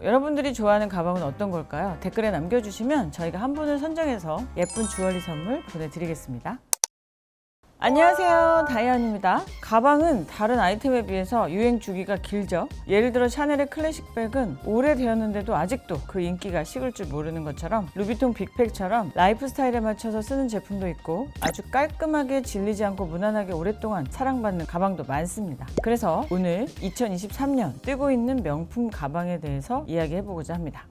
여러분들이 좋아하는 가방은 어떤 걸까요? 댓글에 남겨주시면 저희가 한 분을 선정해서 예쁜 주얼리 선물 보내드리겠습니다. 안녕하세요. 다이안입니다. 가방은 다른 아이템에 비해서 유행 주기가 길죠. 예를 들어 샤넬의 클래식 백은 오래되었는데도 아직도 그 인기가 식을 줄 모르는 것처럼 루비통 빅팩처럼 라이프 스타일에 맞춰서 쓰는 제품도 있고 아주 깔끔하게 질리지 않고 무난하게 오랫동안 사랑받는 가방도 많습니다. 그래서 오늘 2023년 뜨고 있는 명품 가방에 대해서 이야기해보고자 합니다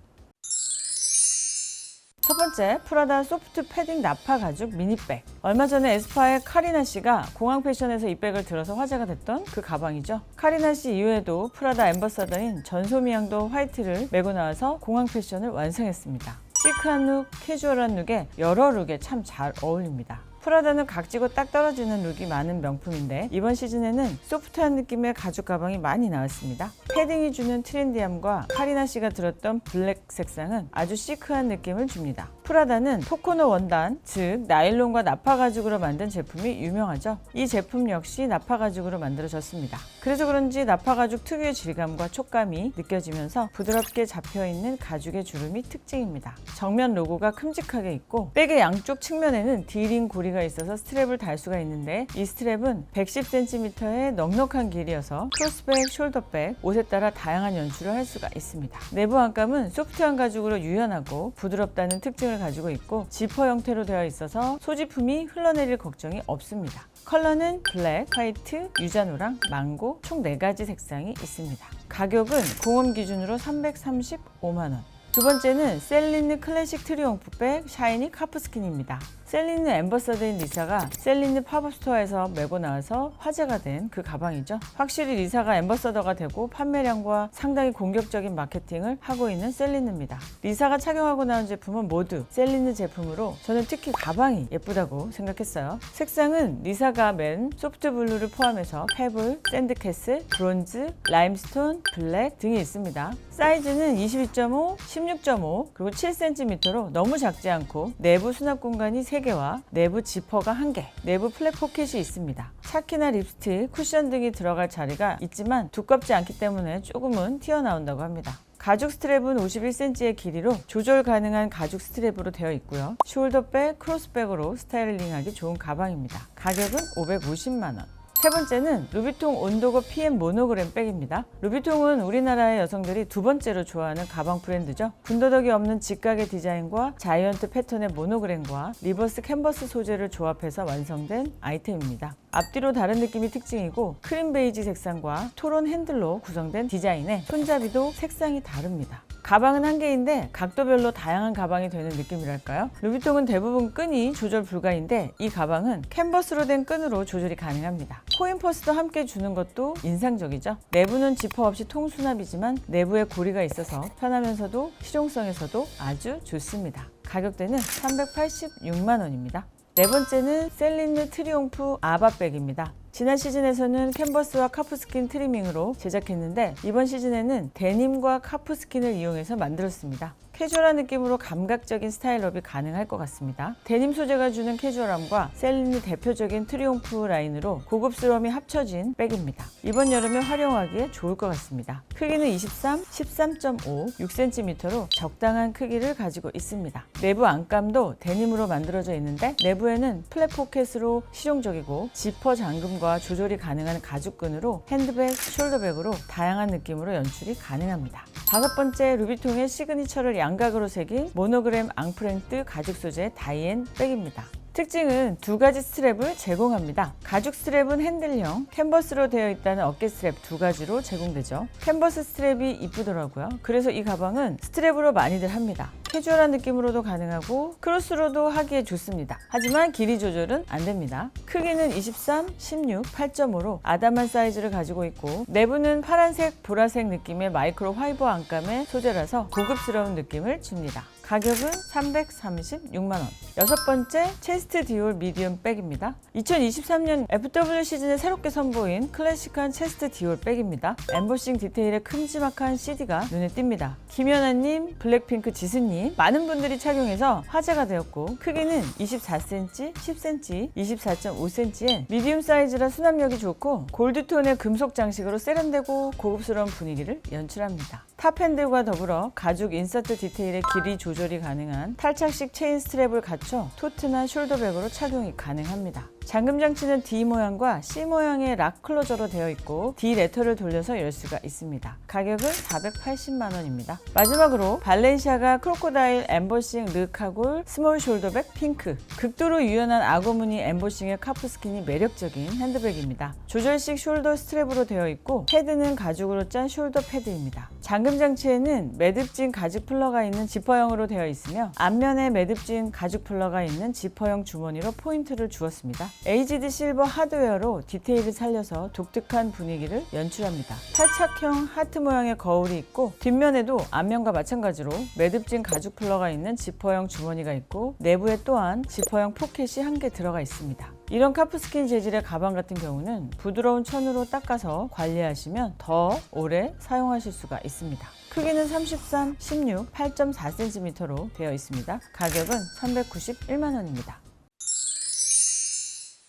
첫 번째, 프라다 소프트 패딩 나파 가죽 미니백. 얼마 전에 에스파의 카리나 씨가 공항 패션에서 이 백을 들어서 화제가 됐던 그 가방이죠. 카리나 씨 이후에도 프라다 엠버서더인 전소미 양도 화이트를 메고 나와서 공항 패션을 완성했습니다. 시크한 룩, 캐주얼한 룩에 여러 룩에 참 잘 어울립니다. 프라다는 각지고 딱 떨어지는 룩이 많은 명품인데 이번 시즌에는 소프트한 느낌의 가죽 가방이 많이 나왔습니다. 패딩이 주는 트렌디함과 카리나 씨가 들었던 블랙 색상은 아주 시크한 느낌을 줍니다. 프라다는 포코노 원단, 즉 나일론과 나파 가죽으로 만든 제품이 유명하죠. 이 제품 역시 나파 가죽으로 만들어졌습니다. 그래서 그런지 나파 가죽 특유의 질감과 촉감이 느껴지면서 부드럽게 잡혀 있는 가죽의 주름이 특징입니다. 정면 로고가 큼직하게 있고 백의 양쪽 측면에는 디링 고리가 있어서 스트랩을 달 수가 있는데 이 스트랩은 110cm의 넉넉한 길이어서 크로스백, 숄더백, 옷에 따라 다양한 연출을 할 수가 있습니다. 내부 안감은 소프트한 가죽으로 유연하고 부드럽다는 특징을 가지고 있고 지퍼 형태로 되어 있어서 소지품이 흘러내릴 걱정이 없습니다. 컬러는 블랙, 화이트, 유자노랑, 망고 총 4가지 색상이 있습니다. 가격은 공홈 기준으로 335만 원. 두 번째는 셀린느 클래식 트리ум프 백 샤이니 카프스킨입니다. 셀린느 엠버서더인 리사가 셀린느 팝업 스토어에서 메고 나와서 화제가 된 그 가방이죠. 확실히 리사가 엠버서더가 되고 판매량과 상당히 공격적인 마케팅을 하고 있는 셀린느입니다. 리사가 착용하고 나온 제품은 모두 셀린느 제품으로 저는 특히 가방이 예쁘다고 생각했어요. 색상은 리사가 맨 소프트 블루를 포함해서 페블, 샌드캐슬, 브론즈, 라임스톤, 블랙 등이 있습니다. 사이즈는 22.5, 16.5, 그리고 7cm로 너무 작지 않고 내부 수납 공간이 3 개와 내부 지퍼가 1개, 내부 플랫 포켓이 있습니다. 차키나 립스틱, 쿠션 등이 들어갈 자리가 있지만 두껍지 않기 때문에 조금은 튀어나온다고 합니다. 가죽 스트랩은 51cm의 길이로 조절 가능한 가죽 스트랩으로 되어 있고요. 숄더백, 크로스백으로 스타일링하기 좋은 가방입니다. 가격은 550만 원. 세 번째는 루비통 온도거 PM 모노그램 백입니다. 루비통은 우리나라의 여성들이 두 번째로 좋아하는 가방 브랜드죠. 군더더기 없는 직각의 디자인과 자이언트 패턴의 모노그램과 리버스 캔버스 소재를 조합해서 완성된 아이템입니다. 앞뒤로 다른 느낌이 특징이고 크림 베이지 색상과 토론 핸들로 구성된 디자인에 손잡이도 색상이 다릅니다. 가방은 한 개인데 각도별로 다양한 가방이 되는 느낌이랄까요? 루비통은 대부분 끈이 조절 불가인데 이 가방은 캔버스로 된 끈으로 조절이 가능합니다. 코인 퍼스도 함께 주는 것도 인상적이죠. 내부는 지퍼 없이 통수납이지만 내부에 고리가 있어서 편하면서도 실용성에서도 아주 좋습니다. 가격대는 386만 원입니다. 네 번째는 셀린느 트리ум프 아바백입니다. 지난 시즌에서는 캔버스와 카프스킨 트리밍으로 제작했는데 이번 시즌에는 데님과 카프스킨을 이용해서 만들었습니다. 캐주얼한 느낌으로 감각적인 스타일업이 가능할 것 같습니다. 데님 소재가 주는 캐주얼함과 셀린의 대표적인 트리ум프 라인으로 고급스러움이 합쳐진 백입니다. 이번 여름에 활용하기에 좋을 것 같습니다. 크기는 23, 13.5, 6cm로 적당한 크기를 가지고 있습니다. 내부 안감도 데님으로 만들어져 있는데 내부에는 플랫 포켓으로 실용적이고 지퍼 잠금과 조절이 가능한 가죽끈으로 핸드백, 숄더백으로 다양한 느낌으로 연출이 가능합니다. 다섯 번째 루비통의 시그니처를 양 각으로 새긴 모노그램 앙프랭트 가죽 소재 다이앤 백입니다. 특징은 두 가지 스트랩을 제공합니다. 가죽 스트랩은 핸들형, 캔버스로 되어 있다는 어깨 스트랩 두 가지로 제공되죠. 캔버스 스트랩이 이쁘더라고요. 그래서 이 가방은 스트랩으로 많이들 합니다. 캐주얼한 느낌으로도 가능하고 크로스로도 하기에 좋습니다. 하지만 길이 조절은 안 됩니다. 크기는 23, 16, 8.5로 아담한 사이즈를 가지고 있고 내부는 파란색, 보라색 느낌의 마이크로 화이버 안감의 소재라서 고급스러운 느낌을 줍니다. 가격은 336만 원. 여섯 번째 체스트 디올 미디움 백입니다. 2023년 FW 시즌에 새롭게 선보인 클래식한 체스트 디올 백입니다. 엠보싱 디테일의 큼지막한 CD가 눈에 띕니다. 김연아님, 블랙핑크 지수님, 많은 분들이 착용해서 화제가 되었고 크기는 24cm, 10cm, 24.5cm의 미디움 사이즈라 수납력이 좋고 골드톤의 금속 장식으로 세련되고 고급스러운 분위기를 연출합니다. 탑핸들과 더불어 가죽 인서트 디테일의 길이 조절이 가능한 탈착식 체인 스트랩을 갖춰 토트나 숄더백으로 착용이 가능합니다. 잠금 장치는 D 모양과 C 모양의 락 클로저로 되어 있고 D 레터를 돌려서 열 수가 있습니다. 가격은 480만 원입니다. 마지막으로 발렌시아가 크로코다일 엠보싱 르카골 스몰 숄더백 핑크 극도로 유연한 악어무늬 엠보싱의 카프 스킨이 매력적인 핸드백입니다. 조절식 숄더 스트랩으로 되어 있고 패드는 가죽으로 짠 숄더 패드입니다. 잠금 장치에는 매듭진 가죽 플러가 있는 지퍼형으로 되어 있으며 앞면에 매듭진 가죽 플러가 있는 지퍼형 주머니로 포인트를 주었습니다. 에이지드 실버 하드웨어로 디테일을 살려서 독특한 분위기를 연출합니다. 탈착형 하트 모양의 거울이 있고 뒷면에도 앞면과 마찬가지로 매듭진 가죽 플러가 있는 지퍼형 주머니가 있고 내부에 또한 지퍼형 포켓이 한 개 들어가 있습니다. 이런 카프스킨 재질의 가방 같은 경우는 부드러운 천으로 닦아서 관리하시면 더 오래 사용하실 수가 있습니다. 크기는 33, 16, 8.4cm로 되어 있습니다. 가격은 391만 원입니다.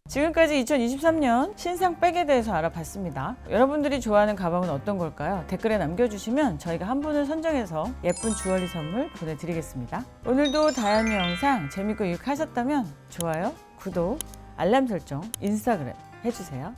지금까지 2023년 신상 백에 대해서 알아봤습니다. 여러분들이 좋아하는 가방은 어떤 걸까요? 댓글에 남겨주시면 저희가 한 분을 선정해서 예쁜 주얼리 선물 보내드리겠습니다. 오늘도 다현이 영상 재밌고 유익하셨다면 좋아요, 구독, 알람 설정, 인스타그램 해주세요.